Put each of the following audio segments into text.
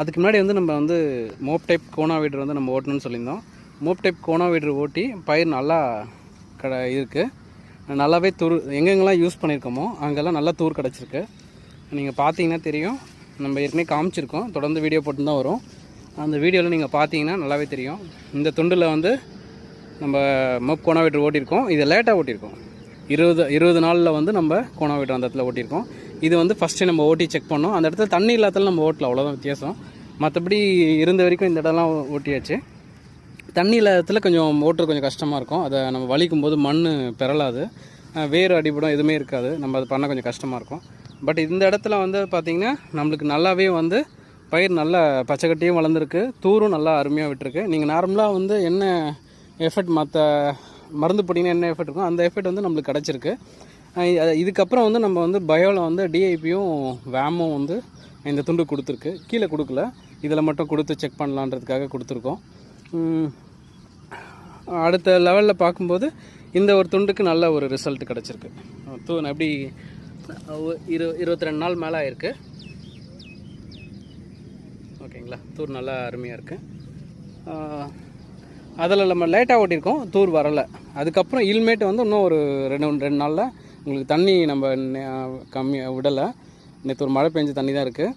அதுக்கு முன்னாடி வந்து நம்ம வந்து மோப் டைப் கோனா வீடர் வந்து நம்ம ஓட்டணும்னு சொல்லியிருந்தோம். மோப் டைப் கோனா வீடர் ஓட்டி பயிர் நல்லா கட இருக்குது நல்லாவே தூர் எங்கெங்கெல்லாம் யூஸ் பண்ணியிருக்கோமோ அங்கெல்லாம் நல்லா தூர் கிடச்சிருக்கு. நீங்கள் பார்த்தீங்கன்னா தெரியும். நம்ம ஏற்கனவே காமிச்சிருக்கோம். தொடர்ந்து வீடியோ போட்டு தான் வரும். அந்த வீடியோவில் நீங்கள் பார்த்தீங்கன்னா நல்லாவே தெரியும். இந்த துண்டில் வந்து நம்ம மோப் கோனா வீடர் ஓட்டியிருக்கோம். இதை லேட்டாக ஓட்டியிருக்கோம். இருபது இருபது நாளில் வந்து நம்ம கோனா வீடர் அந்த இடத்துல ஓட்டியிருக்கோம். இது வந்து ஃபஸ்ட்டு நம்ம ஓட்டி செக் பண்ணோம். அந்த இடத்துல தண்ணி இல்லாதல நம்ம ஓட்டல அவ்வளோதான் வித்தியாசம். மற்றபடி இருந்த வரைக்கும் இந்த இடம்லாம் ஓட்டியாச்சு. தண்ணி இல்லாதத்தில் கொஞ்சம் ஓட்டுறது கொஞ்சம் கஷ்டமாக இருக்கும். அதை நம்ம வலிக்கும் போது மண் பெறலாது. வேறு வேர் அடிபடும் எதுவுமே இருக்காது. நம்ம அது பண்ண கொஞ்சம் கஷ்டமாக இருக்கும். பட் இந்த இடத்துல வந்து பார்த்திங்கன்னா நம்மளுக்கு நல்லாவே வந்து பயிர் நல்லா பச்சைக்கட்டியும் வளர்ந்துருக்கு. தூரும் நல்லா அருமையாக விட்டுருக்கு. நீங்கள் நார்மலாக வந்து என்ன எஃபெக்ட் மற்ற மருந்து போட்டிங்கன்னா என்ன எஃபெக்ட் இருக்கும் அந்த எஃபெக்ட் வந்து நம்மளுக்கு கிடச்சிருக்கு. இதுக்கப்புறம் வந்து நம்ம வந்து பயோவில் வந்து டிஐபியும் வேமும் வந்து இந்த துண்டு கொடுத்துருக்கு. கீழே கொடுக்கல. இதில் மட்டும் கொடுத்து செக் பண்ணலான்றதுக்காக கொடுத்துருக்கோம். அடுத்த லெவலில் பார்க்கும்போது இந்த ஒரு துண்டுக்கு நல்ல ஒரு ரிசல்ட் கிடச்சிருக்கு. தூ எப்படி இரு இருபத்தி ரெண்டு நாள் மேலே ஆயிருக்கு. ஓகேங்களா? தூர் நல்லா அருமையாக இருக்குது அதில் நம்ம லேட்டாக ஓட்டியிருக்கோம். தூர் வரலை. அதுக்கப்புறம் இல்மேட்டு வந்து இன்னும் ஒரு ரெண்டு ரெண்டு நாளில் உங்களுக்கு தண்ணி நம்ம கம்மியாக விடலை. நேற்று ஒரு மழை பெஞ்ச தண்ணி தான் இருக்குது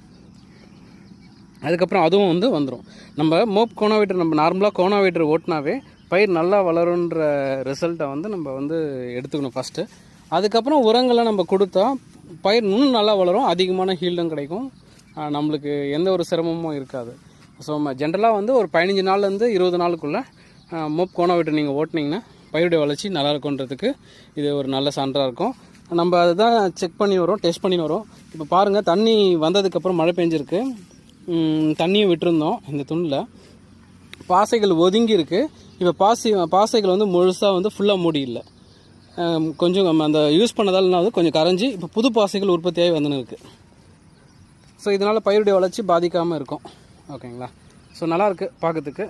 அதுக்கப்புறம் அதுவும் வந்து வந்துடும் நம்ம மோப் கோனாவீட்டர் நம்ம நார்மலாக கோனாவேட்டர் ஓட்டினாவே பயிர் நல்லா வளருன்ற ரிசல்ட்டை வந்து நம்ம வந்து எடுத்துக்கணும் ஃபஸ்ட்டு அதுக்கப்புறம் உரங்களை நம்ம கொடுத்தா பயிர் இன்னும் நல்லா வளரும் அதிகமான ஹீல்டும் கிடைக்கும். நம்மளுக்கு எந்த ஒரு சிரமமும் இருக்காது. ஸோ ஜென்ரலாக வந்து ஒரு பதினஞ்சு நாள்லேருந்து இருபது நாளுக்குள்ளே மோப் கோனாவேட்டர் நீங்கள் ஓட்டினீங்கன்னா பயிருடைய வளர்ச்சி நல்லா இருக்குன்றதுக்கு இது ஒரு நல்ல சான்றாக இருக்கும். நம்ம அதுதான் செக் பண்ணி வரோம் டெஸ்ட் பண்ணி வரோம். இப்போ பாருங்கள் தண்ணி வந்ததுக்கப்புறம் மழை பெஞ்சிருக்கு. தண்ணியும் விட்டுருந்தோம் இந்த துணில். பாசைகள் ஒதுங்கி இருக்குது இப்போ பாசி பாசைகள் வந்து முழுசாக வந்து ஃபுல்லாக மூடி இல்லை. கொஞ்சம் அந்த யூஸ் பண்ணதால் என்ன கொஞ்சம் கரைஞ்சி இப்போ புது பாசைகள் உற்பத்தியாகி வந்துன்னு இருக்குது ஸோ இதனால் பயிருடைய வளர்ச்சி பாதிக்காமல் இருக்கும். ஓகேங்களா ஸோ நல்லாயிருக்கு பார்க்கறதுக்கு.